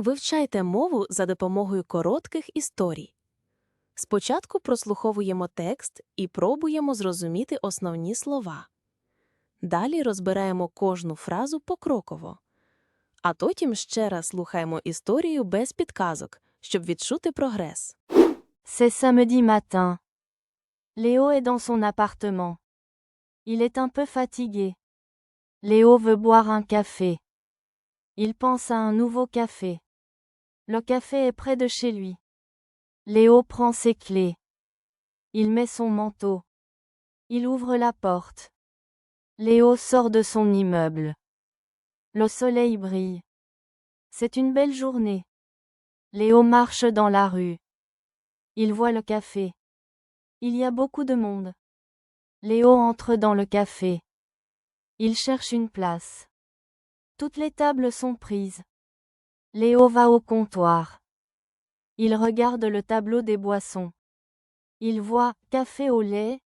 Вивчайте мову за допомогою коротких історій. Спочатку прослуховуємо текст і пробуємо зрозуміти основні слова. Далі розбираємо кожну фразу покроково. А потім ще раз слухаємо історію без підказок, щоб відчути прогрес. C'est samedi matin. Léo est dans son appartement. Il est un peu fatigué. Léo veut boire un café. Il pense à un nouveau café. Le café est près de chez lui. Léo prend ses clés. Il met son manteau. Il ouvre la porte. Léo sort de son immeuble. Le soleil brille. C'est une belle journée. Léo marche dans la rue. Il voit le café. Il y a beaucoup de monde. Léo entre dans le café. Il cherche une place. Toutes les tables sont prises. Léo va au comptoir. Il regarde le tableau des boissons. Il voit café au lait.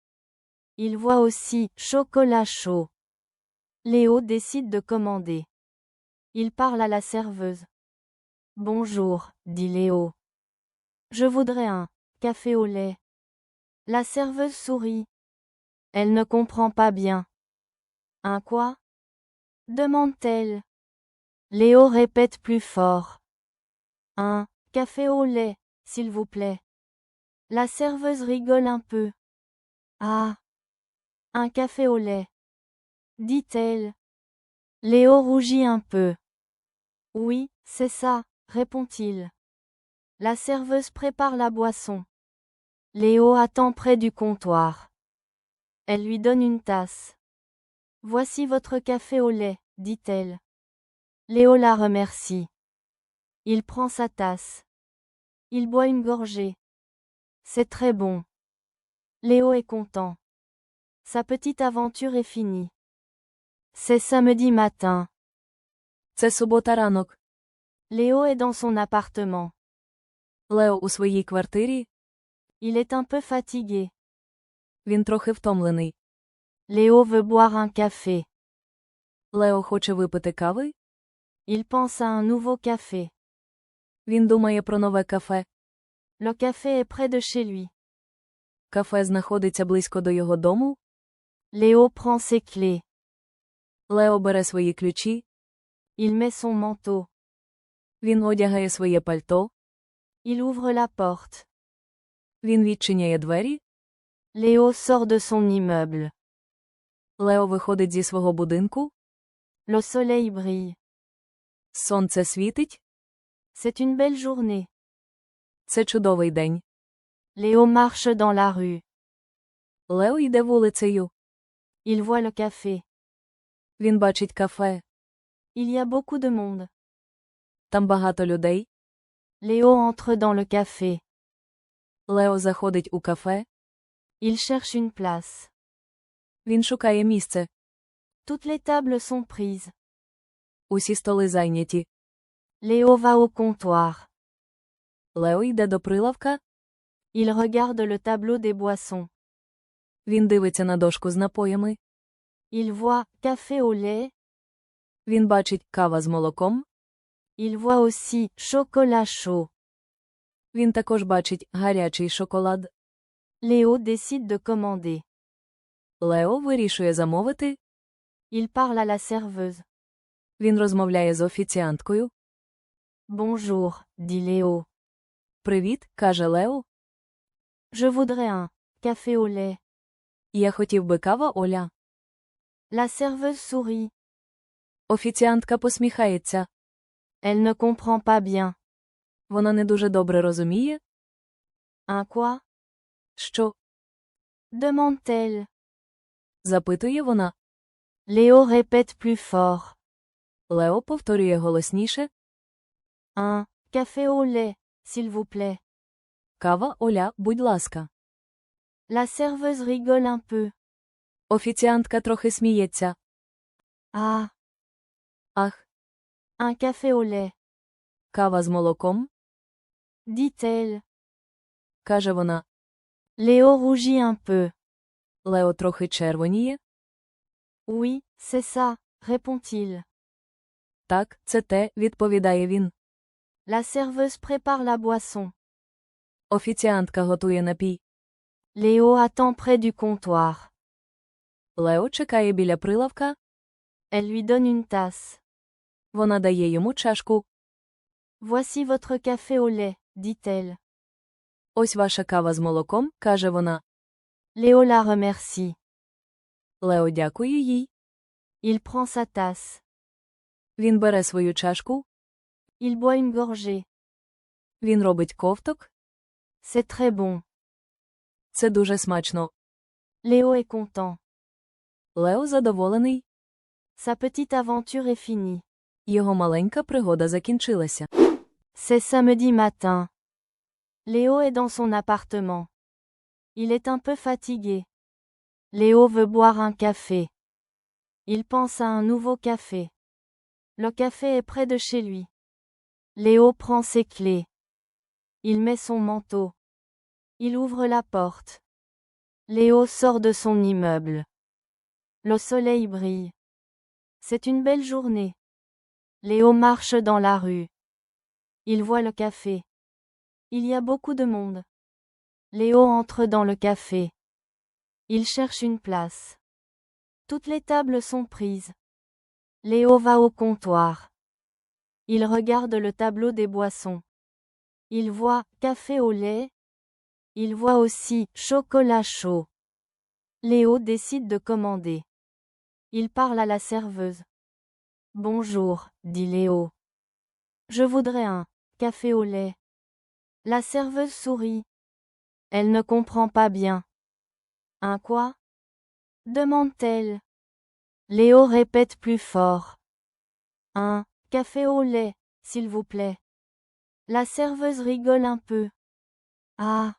Il voit aussi chocolat chaud. Léo décide de commander. Il parle à la serveuse. Bonjour, dit Léo. Je voudrais un café au lait. La serveuse sourit. Elle ne comprend pas bien. Un quoi? demande-t-elle. Léo répète plus fort. Un café au lait, s'il vous plaît. La serveuse rigole un peu. Ah. Un café au lait. Dit-elle. Léo rougit un peu. Oui, c'est ça, répond-il. La serveuse prépare la boisson. Léo attend près du comptoir. Elle lui donne une tasse. Voici votre café au lait, dit-elle. Léo la remercie. Il prend sa tasse. Il boit une gorgée. C'est très bon. Léo est content. Sa petite aventure est finie. C'est samedi matin. Це субота ранок. Léo est dans son appartement. Лео у своїй квартирі. Il est un peu fatigué. Він трохи втомлений. Léo veut boire un café. Лео хоче випити кави. Il pense à un nouveau café. Він думає про нове кафе. Le café est près de chez lui. Кафе знаходиться близько до його дому. Léo prend ses clés. Лео бере свої ключі. Il met son manteau. Він одягає своє пальто. Il ouvre la porte. Він відчиняє двері. Léo sort de son immeuble. Лео виходить зі свого будинку. Le soleil brille. Сонце світить. C'est une belle journée. Це чудовий день. Léo marche dans la rue. Лео йде вулицею. Il voit le café. Він бачить кафе. Il y a beaucoup de monde. Там багато людей. Léo entre dans le café. Лео заходить у кафе. Il cherche une place. Він шукає місце. Toutes les tables sont prises. Усі столи зайняті. Léo va au comptoir. Лео йде до прилавка. Il regarde le tableau des boissons. Він дивиться на дошку з напоями. Il voit café au lait. Він бачить кава з молоком. Il voit aussi chocolat chaud. Він також бачить гарячий шоколад. Léo décide de commander. Лео вирішує замовити. Il parle à la serveuse. Він розмовляє з офіціанткою. Bonjour, dit Léo. Привіт, каже Лео. Je voudrais un café au lait. Я хотів би кава Оля. La serveuse sourit. Офіціантка посміхається. Elle ne comprend pas bien. Вона не дуже добре розуміє, Un quoi що demande-t-elle. запитує вона. Léo répète plus fort. Лео повторює голосніше. Un café au lait, s'il vous plaît. Кава Оля, будь ласка. La serveuse rigole un peu. Офіціантка трохи сміється. Ah, Ах, un café au lait, кава з молоком, dit-elle. каже вона. Léo rougit un peu. Лео трохи червоніє. Oui, c'est ça, répond-il. Так, це те, відповідає він. La serveuse prépare la boisson. Офіціантка готує напій. Léo attend près du comptoir. Лео чекає біля прилавка. Elle lui donne une tasse. Вона дає йому чашку. Voici votre café au lait, dit-elle. Ось ваша кава з молоком, каже вона. Léo la remercie. Лео дякує їй. Il prend sa tasse. Він бере свою чашку. Il boit une gorgée. Він робить ковток. C'est très bon. Це дуже смачно. Léo est content. Лео задоволений. Sa petite aventure est finie. Його маленька пригода закінчилася. C'est samedi matin. Léo est dans son appartement. Il est un peu fatigué. Léo veut boire un café. Il pense à un nouveau café. Le café est près de chez lui. Léo prend ses clés. Il met son manteau. Il ouvre la porte. Léo sort de son immeuble. Le soleil brille. C'est une belle journée. Léo marche dans la rue. Il voit le café. Il y a beaucoup de monde. Léo entre dans le café. Il cherche une place. Toutes les tables sont prises. Léo va au comptoir. Il regarde le tableau des boissons. Il voit café au lait. Il voit aussi chocolat chaud. Léo décide de commander. Il parle à la serveuse. Bonjour, dit Léo. Je voudrais un café au lait. La serveuse sourit. Elle ne comprend pas bien. Un quoi? demande-t-elle. Léo répète plus fort. Un café au lait, s'il vous plaît. La serveuse rigole un peu. Ah.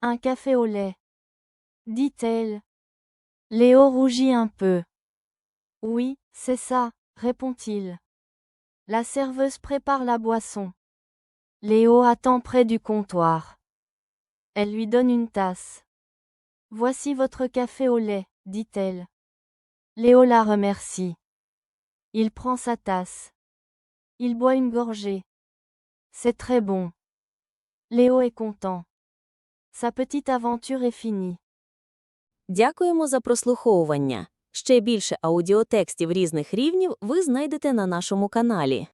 Un café au lait. dit-elle. Léo rougit un peu. Oui, c'est ça, répond-il. La serveuse prépare la boisson. Léo attend près du comptoir. Elle lui donne une tasse. Voici votre café au lait, dit-elle. Léo la remercie. Il prend sa tasse. Il boit une gorgée. C'est très bon. Léo est content. Sa petite aventure est finie. Дякуємо за прослуховування. Ще більше аудіотекстів різних рівнів ви знайдете на нашому каналі.